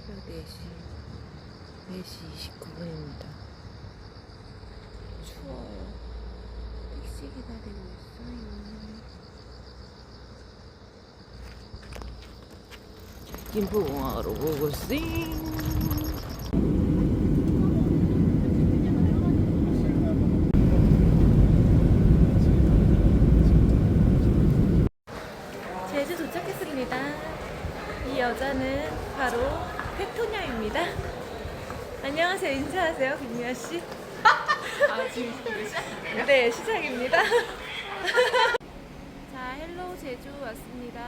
새벽 4시 4시 29분입니다. 추워요. 택시 기다리고 있어요. 김포공항으로 보고 싱 제주 도착했습니다. 이 여자는 바로 페토냐입니다. 안녕하세요. 인사하세요, 김미아 씨. 아 지금 이게 시작이에요? 네, 시작입니다. 자, 헬로우 제주 왔습니다.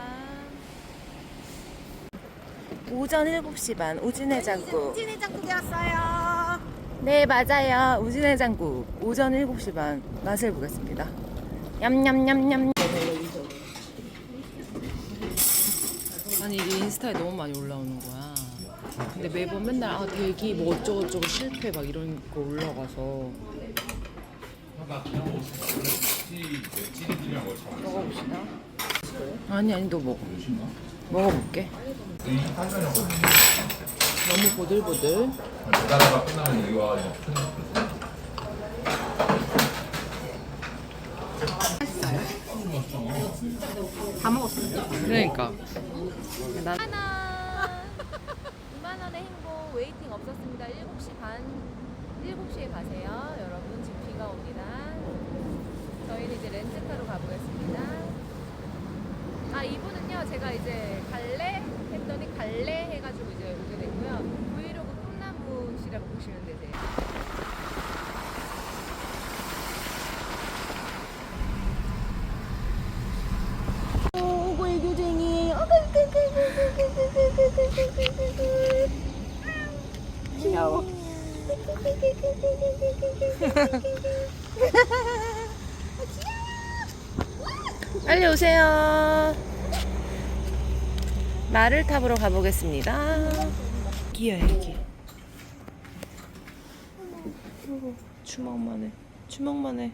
오전 7시 반 우진해장국. 찐해장국이 왔어요. 네, 맞아요. 우진해장국. 오전 7시 반 맛을 보겠습니다. 냠냠냠냠. 아니 이게 인스타에 너무 많이 올라오는 거야. 근데 매번 맨날 아 대기 뭐 어쩌고저쩌고 실패 막 이런 거 올라가서 먹어봅시다. 아니 아니 너 먹어. 먹어볼게. 너무 보들보들. 나라가 끝나면 이거 와가지고 다 먹었어요. 그러니까. 하나 2만 원의 행복 웨이팅 없었습니다. 7시 반 7시에 가세요. 여러분 지금 비가 옵니다. 저희는 이제 렌트카로 가보겠습니다. 아 이분은요 제가 이제 갈래 했더니 갈래 해가지고 이제 오게 됐고요. 브이로그 꿈나무시라고 보시면 되세요. 귀여워 빨리 오세요. 말을 타보러 가보겠습니다. 애기야 애기. 주먹만 해. 주먹만 해.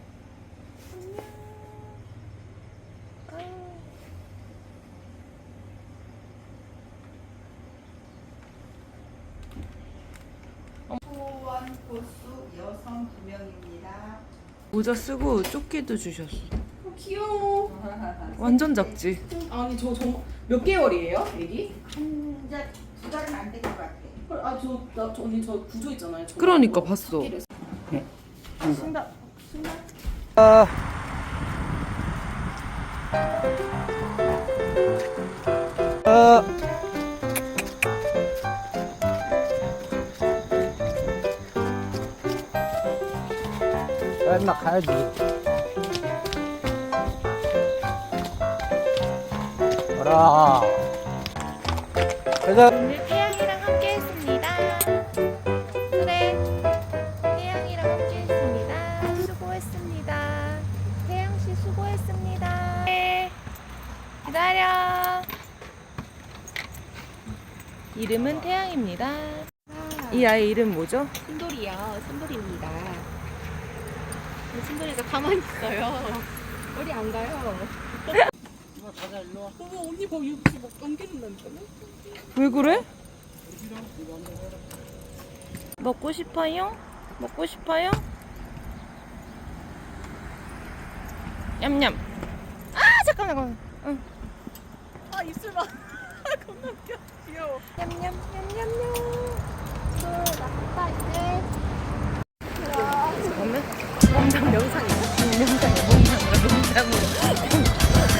소원 고수 여성 두 명입니다. 모자 쓰고 조끼도 주셨어 귀여워. 완전 작지 아니 저저몇 개월이에요, 애기? 이제 두 달은 안될것 같아. 아저나 저, 언니 저 구조 있잖아요. 저 그러니까 봤어. 찾기를 신발 신발. 맨날 가야지. 가라. 가자. 오늘 태양이랑 함께 했습니다. 그래. 태양이랑 함께 했습니다. 수고했습니다. 태양씨 수고했습니다. 네. 기다려. 이름은 태양입니다. 이 아이 이름 뭐죠? 순돌이요, 순돌입니다. 순돌이가 가만히 있어요. 어디 안 가요. 가자 일로 와. 어머 언니 봐 여기 막 안기는다니까요. 왜 그래? 먹고 싶어요? 먹고 싶어요? 냠냠. 아 잠깐만 잠깐만. 응. 아 입술 봐. 겁나 웃겨. 귀여워. 냠냠 냠냠냠. 나갔다 이제. 잠깐만. 몸장 영상이야? 영상이야. 몸장으로 몸장으로.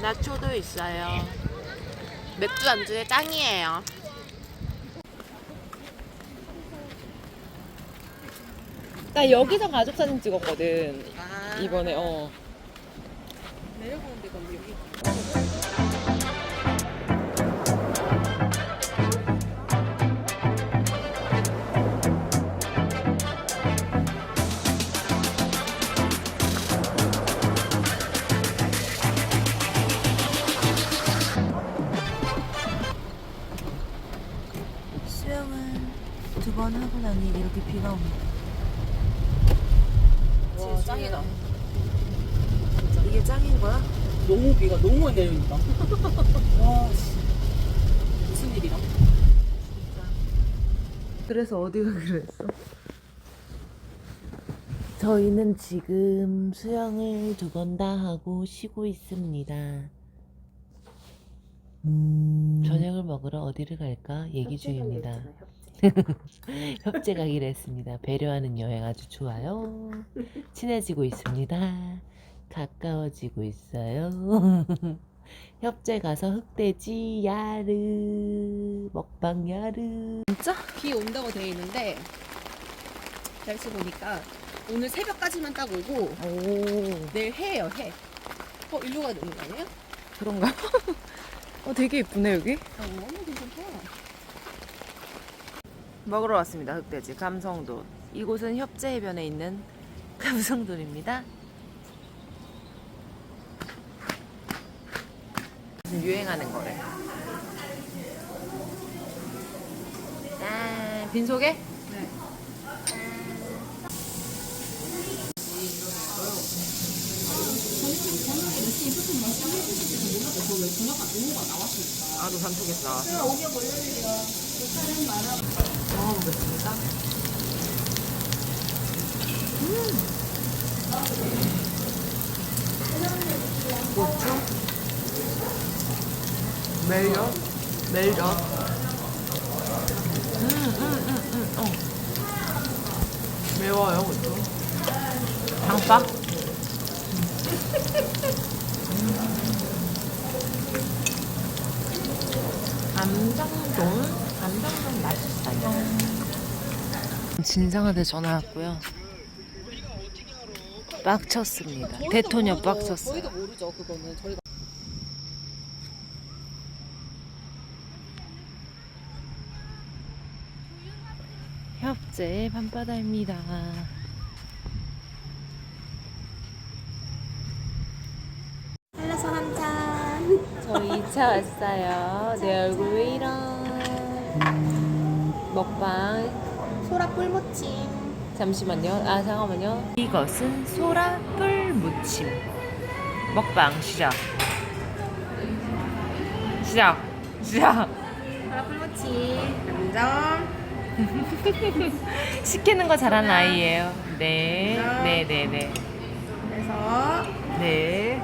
나초도 있어요. 맥주 안주에 짱이에요. 나 여기서 가족 사진 찍었거든. 아. 이번에 어. 내려가는 이렇게 비가 옵니다. 와 짱이다. 이게 짱인 거야? 너무 비가 너무 많이 내리니까. 와 씨. 무슨 일이야? 그래서 어디가 그랬어? 저희는 지금 수영을 두 번 다 하고 쉬고 있습니다. 저녁을 먹으러 어디를 갈까 얘기 중입니다. 협재 가기로 했습니다. 배려하는 여행 아주 좋아요. 친해지고 있습니다. 가까워지고 있어요. 협재 가서 흑돼지 야르 먹방 야르 진짜? 비 온다고 돼 있는데 날씨 보니까 오늘 새벽까지만 딱 오고 오 내일 해예요 해. 어 일로 가야 되는 거 아니에요? 그런가? 어 되게 예쁘네 여기. 어. 먹으러 왔습니다. 흑돼지 감성돈. 이곳은 협재 해변에 있는 감성돈입니다. 무슨 유행하는 거래. 짠 빈속에? 네. 아도 단속에서 나왔어. 먹어보겠습니다. 음. 고추, 멜젓, 멜젓. 음, 음, 음, 음, 어. 매워요, 고추. 장박. 감정돈? 감정돈 맛있어요. 진상한테 전화 왔고요. 빡쳤습니다. 대토녀 빡쳤어요. 저희도 모르죠 그거는 저희가. 협재 밤바다입니다. 한라산 한 잔. 저희 2차 왔어요. 내 얼굴 왜 이런 먹방 소라 꿀무침. 잠시만요. 아 잠깐만요. 이것은 소라 뿔 무침 먹방 시작. 시작. 시작. 소라 꿀무침. 감정. 시키는 거 잘하는 아이예요. 네. 네, 네, 네. 그래서 네.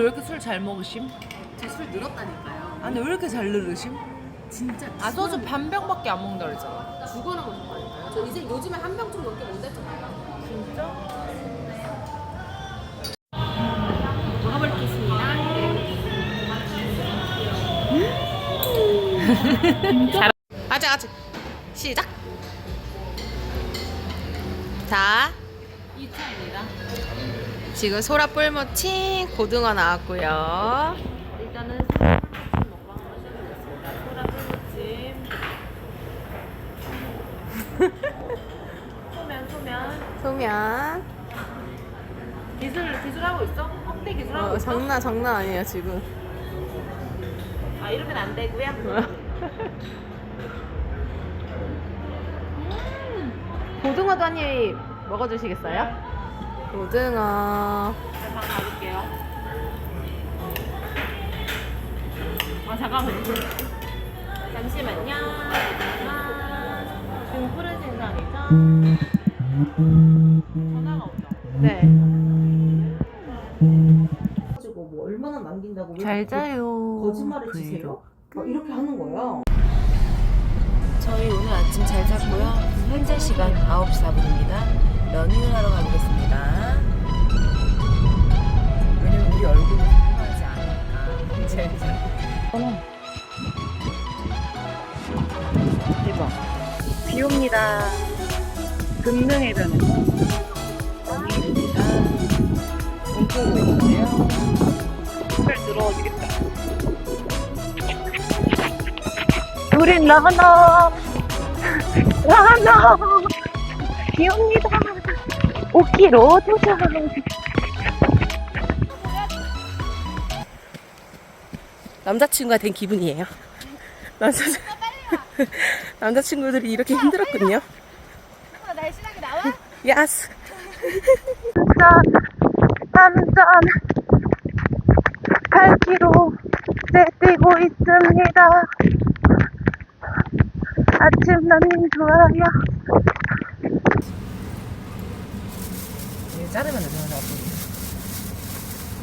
오늘 왜 이렇게 술 잘 먹으심? 저 술 늘었다니까요. 아니 왜 이렇게 잘 늘으심? 진짜. 아 소주 반 병밖에 안 먹는다 그랬잖아. 죽어는 거 좋아하니까요. 저 이제 요즘에 한 병 좀 넘게 못 됐잖아요. 진짜? 같이 같이 시작. 자 2차입니다. 지금 소라 뿔무침 고등어 나왔고요. 일단은 소라 뿔무침 먹방으로 시작하겠습니다. 소라 뿔무침. 소면 소면. 소면. 기술 기술하고 있어? 확대 기술하고 어, 있어? 장난 장난 아니에요 지금. 아 이러면 안 되고요. 고등어도 한 입 먹어주시겠어요? 고등어. 방 가볼게요. 아 잠깐만요. 잠시만요. 잠깐만. 지금 푸른 신상이죠? 전화가 오죠. 네. 가지고 뭐 얼마나 남긴다고 왜잘 그- 자요. 거짓말을 치세요? 막 이렇게 하는 거예요. 저희 오늘 아침 잘 잤고요. 현재 시간 9시 4분입니다. 러닝을 하러 가보겠습니다. 왜냐면 우리 얼굴이 궁금하지 않으니까. 제일 잘. 대박. 비 옵니다. 금능해변에. 여기입니다. 멈춰고 있는데요. 잘 들어오시겠다. 둘이 나가나. 옵니다. 비 옵니다. 5km 도착. 남자친구가 된 기분이에요. 남자, 남자친구들이 이렇게 힘들었군요. 날씬하게 나와? 야스. 한잔 8km째 뛰고 있습니다. 아침 러닝 좋아요. 이거 자르면 되잖아.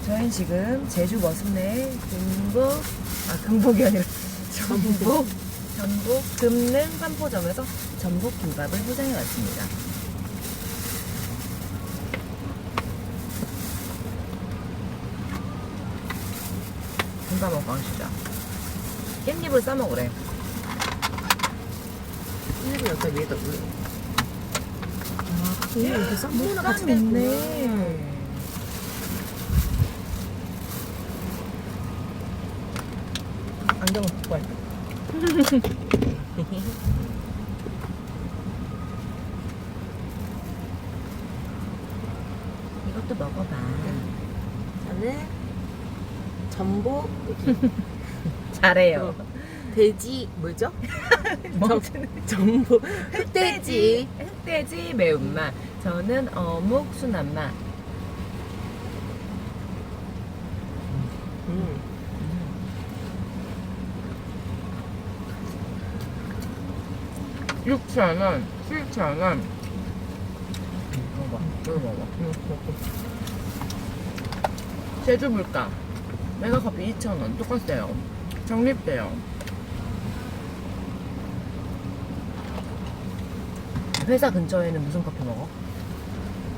저희는 지금 제주 머슴내 금복, 아, 금복이 아니라 전복, 전복 금능 삼포점에서 전복 김밥을 포장해 왔습니다. 김밥 먹고 가시죠. 깻잎을 싸먹으래. 깻잎을 여기다 위에다 올려. 아, 이렇게 쌈무나 같이 있네. 안경은 벗고 할게. 이것도 먹어봐. 저는 전복 잘해요. 돼지 뭐죠? 전복 흑돼지 흑돼지 매운맛. 저는 어묵 순한 맛. 음. 육천원 7,000원. 먹어봐. 이거 먹어. 제주 물가. 메가커피 2,000원. 똑같아요. 적립돼요. 회사 근처에는 무슨 커피 먹어?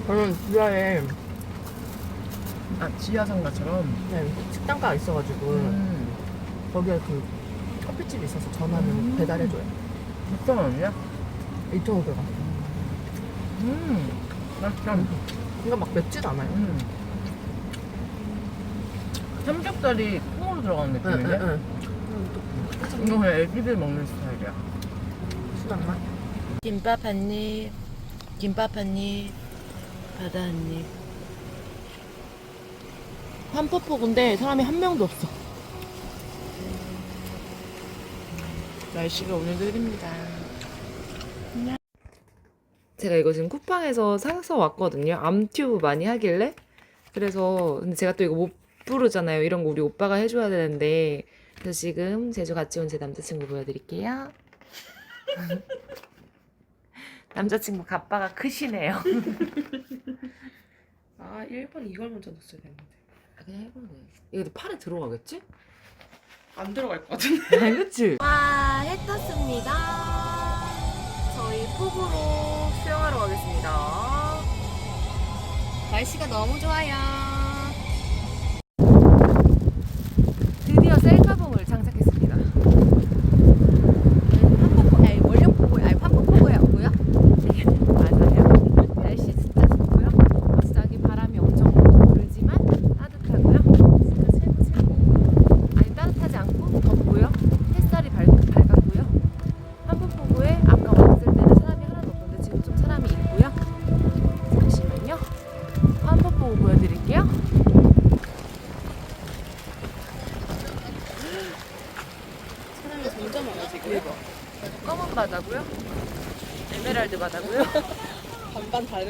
저는 지하에 아 지하상가처럼 네, 식당가 있어가지고 음, 거기에 그 커피집이 있어서 전화는 음. 배달해줘요. 6,000원이야? 2,500원. 음 맛있다 이거 막 맵지도 않아요. 음. 삼겹살이 콩으로 들어가는 응, 느낌인데? 응, 응. 이거 그냥 애기들 먹는 스타일이야 순한 맛. 김밥 한 입, 김밥 한 입, 바다 한 입. 한포포근데 사람이 한 명도 없어. 날씨가 오늘도 흐립니다. 제가 이거 지금 쿠팡에서 사서 왔거든요. 암튜브 많이 하길래. 그래서 근데 제가 또 이거 못 부르잖아요. 이런 거 우리 오빠가 해줘야 되는데. 그래서 지금 제주 같이 온 제 남자친구 보여드릴게요. 남자친구 가빠가 크시네요. 아, 1번 이걸 먼저 넣었어야 되는데. 아, 그냥 해보네. 이거 근데 팔에 들어가겠지? 안 들어갈 것 같은데. 아, 그치? 와, 해 떴습니다. 저희 폭우로 수영하러 가겠습니다. 날씨가 너무 좋아요.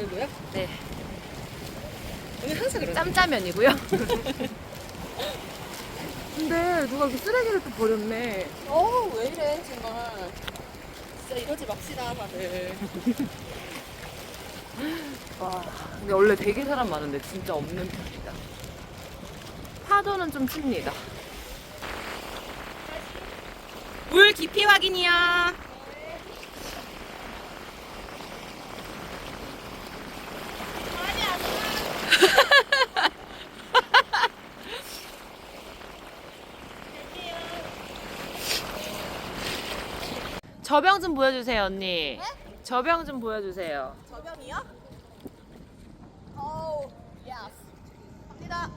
반반 다르고요? 네 오늘 항상 그래. 짬짜면이고요 근데 누가 이렇게 쓰레기를 또 버렸네 어, 왜 이래, 정말. 진짜 이러지 맙시다, 다들. 와, 근데 원래 되게 사람 많은데 진짜 없는 편이다. 파도는 좀 칩니다. 물 깊이 확인이요. 저병 좀 보여주세요, 언니. 저병 좀 보여주세요. 저병이요? 어우, 예스. 갑니다.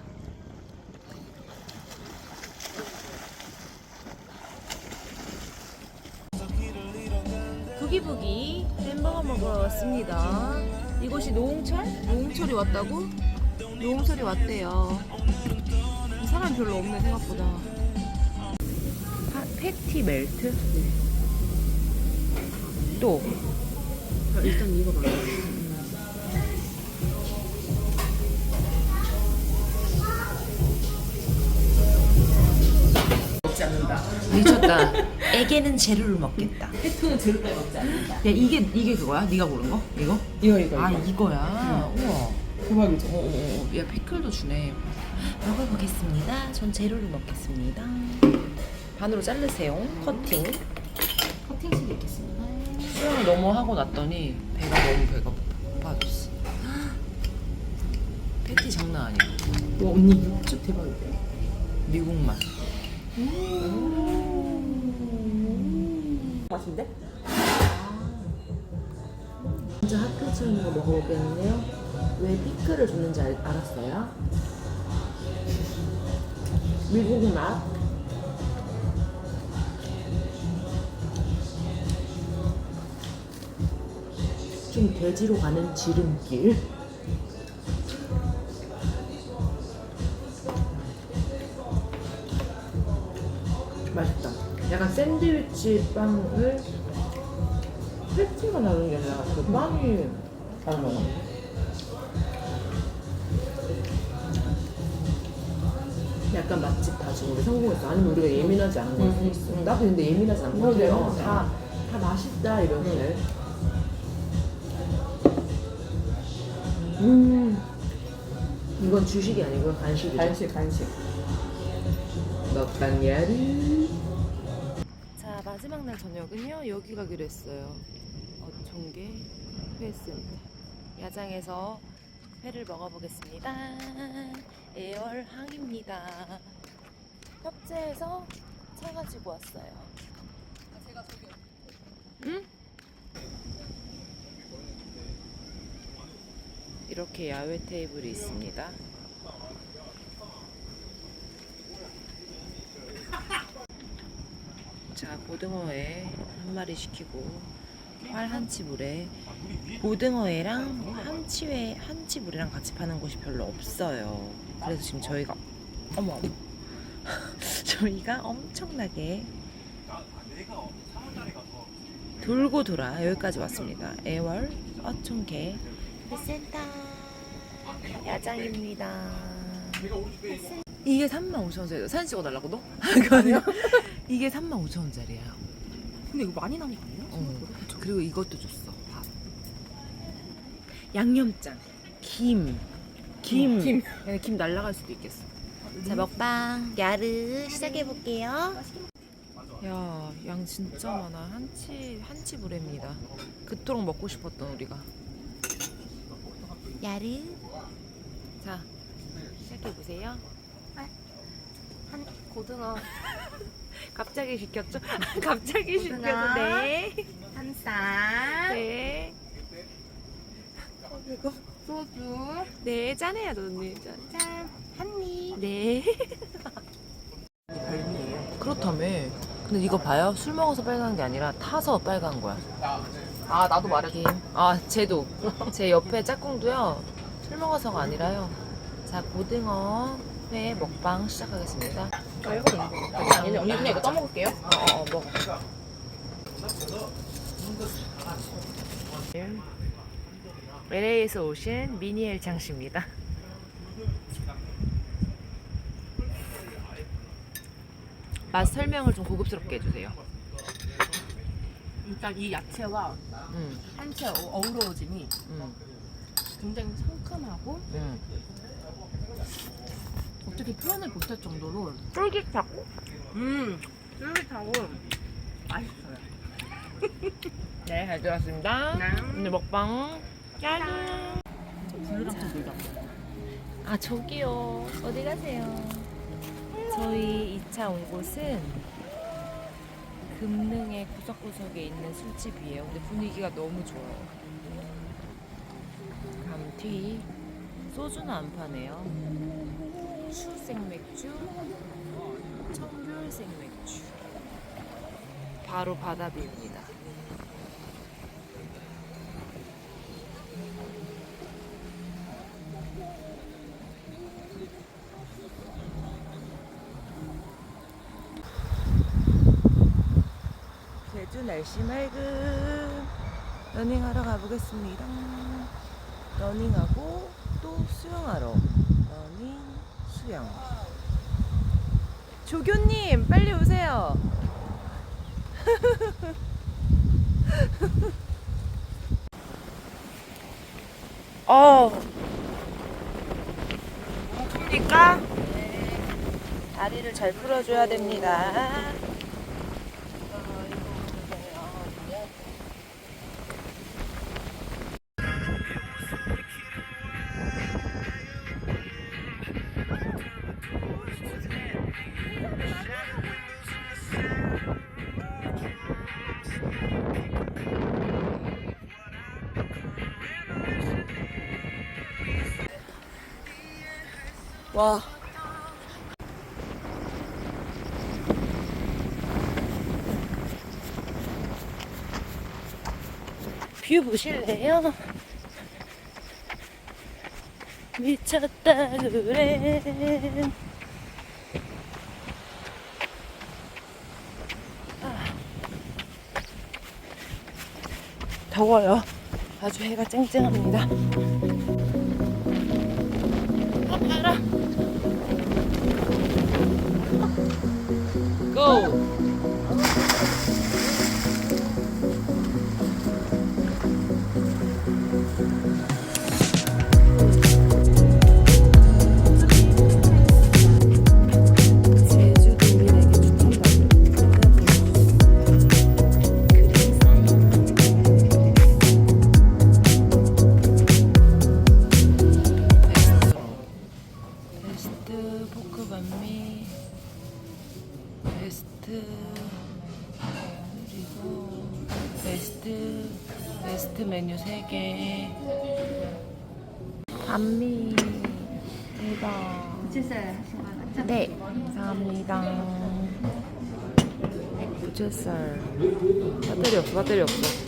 부기부기 햄버거 먹으러 왔습니다. 이곳이 노홍철? 노홍철이 왔다고? 노홍철이 왔대요. 사람 별로 없네 생각보다. 파, 패티 멜트? 또 일단 이거 봐. 미쳤다. 애기는 재료를 먹겠다. 페트는 제로까지 먹지 않는다. 야 이게 이게 그거야? 네가 고른 거? 이거? 이거 이거. 아 이거야. 우와. 대박이죠. 어, 어, 어. 야 피클도 주네. 먹어보겠습니다. 전 재료를 먹겠습니다. 반으로 자르세요. 커팅. 커팅식 있겠습니다. 수영을 너무 하고 났더니 배가 너무 배가 고파졌어. 패티 장난 아니야. 와 언니 육즙 대박이다. 미국 맛. 맛인데? 진짜 학교 친구 먹어보겠는데요. 왜 피클을 줬는지 알, 알았어요? 미국 맛. 좀 돼지로 가는 지름길. 맛있다. 약간 샌드위치 빵을 패티가 다른 게 아니라 그 빵이 달라. 약간 맛집 우리 성공했어. 아니면 우리가 예민하지 않은 걸 수도 있어. 나도 근데 예민하지 않은 거 같아. 어, 다, 다 맛있다 이러네. 음. 이건 주식이 아니고 간식이죠. 간식 간식. 먹방 야리. 자 마지막 날 저녁은요 여기 가기로 했어요. 어촌계 회센터 야장에서 회를 먹어보겠습니다. 애월항입니다. 협재에서 차 가지고 왔어요. 응? 이렇게 야외 테이블이 있습니다. 자, 고등어회 한 마리 시키고 활 한치물에 고등어회랑 한치회 한치물이랑 같이 파는 곳이 별로 없어요. 그래서 지금 저희가 어머 저희가 엄청나게 돌고 돌아 여기까지 왔습니다. 애월 어촌계 센터 야장입니다. 이게 35,000원짜리다. 사진 찍어달라고 너? 아니요. 이게 35,000원짜리야. 근데 이거 많이 남은 거 아니야? 어. 그리고 이것도 줬어. 밥. 양념장, 김, 김, 김, 야, 김 날라갈 수도 있겠어. 자 먹방 야르 시작해 볼게요. 야, 양 진짜 많아. 한치 한치 브레입니다. 그토록 먹고 싶었던 우리가. 야르. 자 시작해 보세요. 한 고등어 갑자기 시켰죠? 갑자기 고등어. 시켜도 네. 한 쌀, 네. 소주 네, 짠해야죠, 언니. 짠. 짠, 한 입. 네. 그렇다며. 근데 이거 봐요. 술 먹어서 빨간 게 아니라 타서 빨간 거야. 아 나도 말해. 김. 아, 쟤도. 제 옆에 짝꿍도요. 술 먹어서가 아니라요. 자, 고등어 회 먹방 시작하겠습니다. 아 이거 아니 언니 그냥 이거 떠먹을게요. 어, 어 먹어. LA에서 오신 미니엘 장씨입니다. 맛 설명을 좀 고급스럽게 해주세요. 일단 이 야채와 음, 한채 어- 어우러짐이 음, 굉장히 상큼하고 음. 어떻게 표현을 못할 정도로 쫄깃하고. 음 쫄깃하고 맛있어요. 네, 잘 들었습니다. 네. 오늘 먹방 야루. 블루랑 좀 놀다. 아 저기요 어디 가세요? 저희 2차 온 곳은 금능의 구석구석에 있는 술집이에요. 근데 분위기가 너무 좋아요. 감튀 소주는 안 파네요. 추생맥주, 청귤 생맥주. 바로 바다뷰입니다. 날씨 맑음 러닝하러 가보겠습니다. 러닝하고 또 수영하러 러닝 수영. 조교님 빨리 오세요. 어. 뭡니까? 다리를 잘 풀어줘야 됩니다. 보실래요? 미쳤다 그래 아. 더워요 아주 해가 쨍쨍합니다 아, 봐라 고! 부채살 배터리 없어 배터리 없어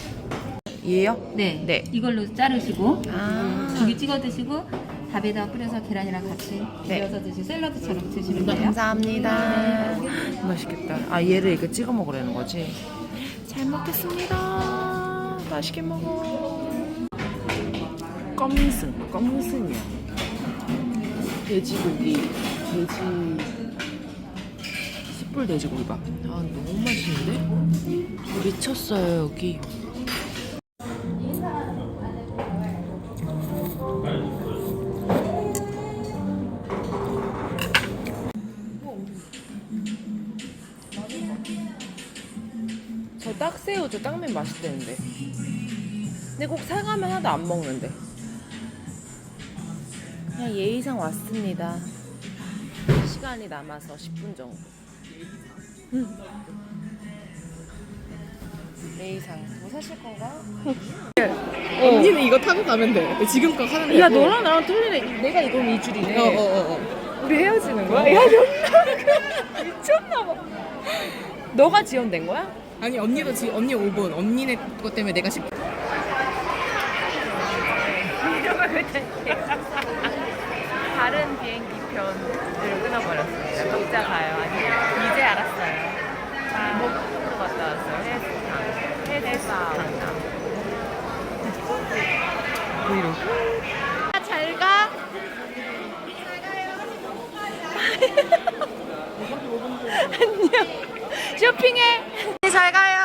얘요? 네. 네. 이걸로 자르시고 아 고기 찍어 드시고 밥에다 뿌려서 계란이랑 같이 네. 이어서 드시고 샐러드처럼 드시면 돼요. 감사합니다. 맛있겠다. 아 얘를 이렇게 찍어 먹으라는 거지? 잘 먹겠습니다. 맛있게 먹어. 껌승, 껌승이야. 돼지고기, 돼지 숯불 돼지고기밥. 아 너무 맛있는데? 미쳤어요 여기. 저 딱새우 저 땅면 맛있대는데 근데 꼭 사가면 하나도 안 먹는데 그냥 예의상 왔습니다 시간이 남아서 10분 정도 음. 예의상 뭐 사실 건가? 언니는 이거 타고 가면 돼. 지금껏 하는 거. 야 너랑 나랑 틀리네 내가 이건 이 줄이네 어어어. 우리 헤어지는 거야? 야 존나 미쳤나 봐 너가 지원된 거야? 아니 언니도 지금 언니 5분. 언니네 것 때문에 내가 10분. 다른 비행기 편을 끊어버렸습니다. 각자 가요. 안녕. 이제 알았어요. 자, 목포로 갔다 왔어요. 해수탕. 해수탕. 브이로그. 잘 가. 안녕. 쇼핑해. 잘 가요.